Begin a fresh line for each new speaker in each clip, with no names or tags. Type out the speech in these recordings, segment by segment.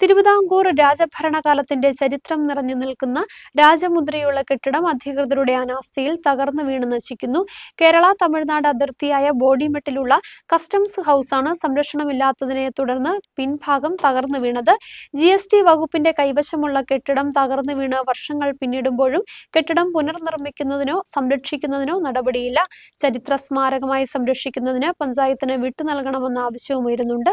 തിരുവിതാംകൂർ രാജഭരണകാലത്തിന്റെ ചരിത്രം നിറഞ്ഞു നിൽക്കുന്ന രാജമുദ്രയുള്ള കെട്ടിടം അധികൃതരുടെ അനാസ്ഥയിൽ തകർന്നു വീണ് നശിക്കുന്നു. കേരള തമിഴ്നാട് അതിർത്തിയായ ബോഡിമെട്ടിലുള്ള കസ്റ്റംസ് ഹൌസാണ് സംരക്ഷണമില്ലാത്തതിനെ തുടർന്ന് പിൻഭാഗം തകർന്നു വീണത്. ജി എസ് ടി വകുപ്പിന്റെ കൈവശമുള്ള കെട്ടിടം തകർന്നു വീണ് വർഷങ്ങൾ പിന്നിടുമ്പോഴും കെട്ടിടം പുനർനിർമ്മിക്കുന്നതിനോ സംരക്ഷിക്കുന്നതിനോ നടപടിയില്ല. ചരിത്ര സ്മാരകമായി സംരക്ഷിക്കുന്നതിന് പഞ്ചായത്തിന് വിട്ടു നൽകണമെന്ന ആവശ്യവും ഉയരുന്നുണ്ട്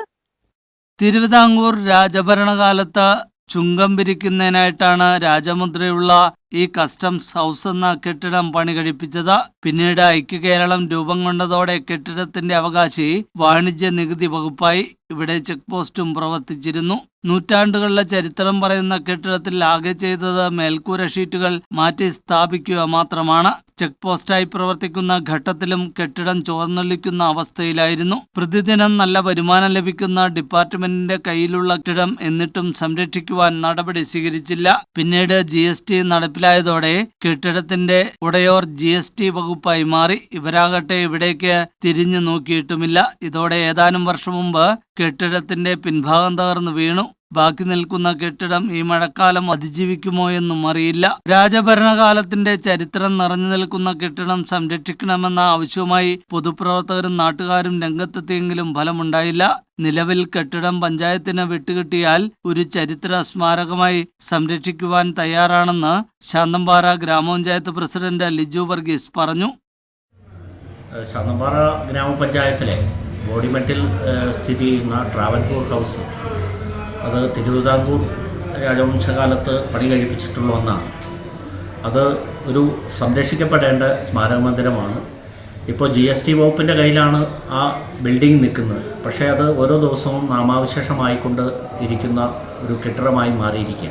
തിരുവിതാംകൂർ രാജഭരണകാലത്ത് ചുങ്കം പിരിക്കുന്നതിനായിട്ടാണ് രാജമുദ്രയുള്ള ഈ കസ്റ്റംസ് ഹൗസ് എന്ന കെട്ടിടം പണി കഴിപ്പിച്ചത്. പിന്നീട് ഐക്യ കേരളം രൂപം കൊണ്ടതോടെ കെട്ടിടത്തിന്റെ അവകാശി വാണിജ്യ നികുതി വകുപ്പായി ഇവിടെ ചെക്ക് പോസ്റ്റും പ്രവർത്തിച്ചിരുന്നു. നൂറ്റാണ്ടുകളിലെ ചരിത്രം പറയുന്ന കെട്ടിടത്തിൽ ആകെ ചെയ്തത് മേൽക്കൂര ഷീറ്റുകൾ മാറ്റി സ്ഥാപിക്കുക മാത്രമാണ്. ചെക്ക് പോസ്റ്റായി പ്രവർത്തിക്കുന്ന ഘട്ടത്തിലും കെട്ടിടം ചോർന്നൊലിക്കുന്ന അവസ്ഥയിലായിരുന്നു. പ്രതിദിനം നല്ല വരുമാനം ലഭിക്കുന്ന ഡിപ്പാർട്ട്മെന്റിന്റെ കയ്യിലുള്ള കെട്ടിടം എന്നിട്ടും സംരക്ഷിക്കുവാൻ നടപടി സ്വീകരിച്ചില്ല. പിന്നീട് ജി എസ് ടി നടപ്പിലായതോടെ കെട്ടിടത്തിന്റെ ഉടയോർ ജി എസ് ടി വകുപ്പായി മാറി. ഇവരാകട്ടെ ഇവിടേക്ക് തിരിഞ്ഞു നോക്കിയിട്ടുമില്ല. ഇതോടെ ഏതാനും വർഷം മുമ്പ് കെട്ടിടത്തിന്റെ പിൻഭാഗം തകർന്നു വീണു. ബാക്കി നിൽക്കുന്ന കെട്ടിടം ഈ മഴക്കാലം അതിജീവിക്കുമോ എന്നും അറിയില്ല. രാജഭരണകാലത്തിന്റെ ചരിത്രം നിറഞ്ഞു നിൽക്കുന്ന കെട്ടിടം സംരക്ഷിക്കണമെന്ന ആവശ്യവുമായി പൊതുപ്രവർത്തകരും നാട്ടുകാരും രംഗത്തെത്തിയെങ്കിലും ഫലമുണ്ടായില്ല. നിലവിൽ കെട്ടിടം പഞ്ചായത്തിന് വിട്ടുകിട്ടിയാൽ ഒരു ചരിത്ര സ്മാരകമായി സംരക്ഷിക്കുവാൻ തയ്യാറാണെന്ന് ശാന്തമ്പാറ ഗ്രാമപഞ്ചായത്ത് പ്രസിഡന്റ് ലിജു വർഗീസ് പറഞ്ഞു.
ശാന്തമ്പാറ ഗ്രാമപഞ്ചായത്തിലെ ബോഡിമെട്ടിൽ സ്ഥിതി ചെയ്യുന്ന ട്രാവൻകൂർ ഹൗസ്. അത് തിരുവിതാംകൂർ രാജവംശകാലത്ത് പണി കഴിപ്പിച്ചിട്ടുള്ള ഒന്നാണ്. അത് ഒരു സംരക്ഷിക്കപ്പെടേണ്ട സ്മാരക മന്ദിരമാണ്. ഇപ്പോൾ ജി എസ് ടി വകുപ്പിന്റെ കയ്യിലാണ് ആ ബിൽഡിംഗ് നിൽക്കുന്നത്. പക്ഷേ അത് ഓരോ ദിവസവും നാമാവശേഷമായിക്കൊണ്ട് ഇരിക്കുന്ന ഒരു കെട്ടിടമായി മാറിയിരിക്കുക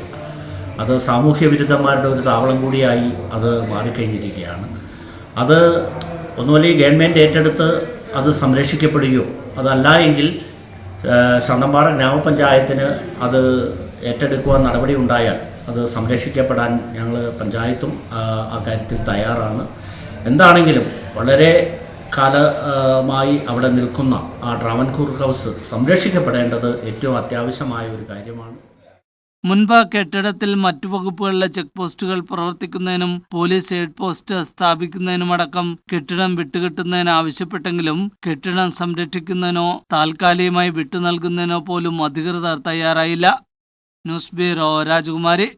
അത് സാമൂഹ്യ വിരുദ്ധന്മാരുടെ ഒരു താവളം കൂടിയായി അത് മാറിക്കഴിഞ്ഞിരിക്കുകയാണ്. അത് ഒന്നുമല്ല ഈ ഗവൺമെന്റ് ഏറ്റെടുത്ത് അത് സംരക്ഷിക്കപ്പെടുകയോ അതല്ല എങ്കിൽ ശാന്തമ്പാറ ഗ്രാമപഞ്ചായത്തിന് അത് ഏറ്റെടുക്കുവാൻ നടപടി ഉണ്ടായാൽ അത് സംരക്ഷിക്കപ്പെടാൻ ഞങ്ങൾ പഞ്ചായത്തും ആ, കാര്യത്തിൽ തയ്യാറാണ്. എന്താണെങ്കിലും വളരെ കാലമായി അവിടെ നിൽക്കുന്ന ആ ട്രാവൻകൂർ ഹൗസ് സംരക്ഷിക്കപ്പെടേണ്ടത് ഏറ്റവും അത്യാവശ്യമായ ഒരു കാര്യമാണ്.
മുൻപ് കെട്ടിടത്തിൽ മറ്റു വകുപ്പുകളിലെ ചെക്ക് പോസ്റ്റുകൾ പ്രവർത്തിക്കുന്നതിനും പോലീസ് എയ്ഡ് പോസ്റ്റ് സ്ഥാപിക്കുന്നതിനുമടക്കം കെട്ടിടം വിട്ടുകിട്ടുന്നതിന് ആവശ്യപ്പെട്ടെങ്കിലും കെട്ടിടം സംരക്ഷിക്കുന്നതിനോ താൽക്കാലികമായി വിട്ടു നൽകുന്നതിനോ പോലും അധികൃതർ തയ്യാറായില്ല. ന്യൂസ് ബ്യൂറോ രാജകുമാരി.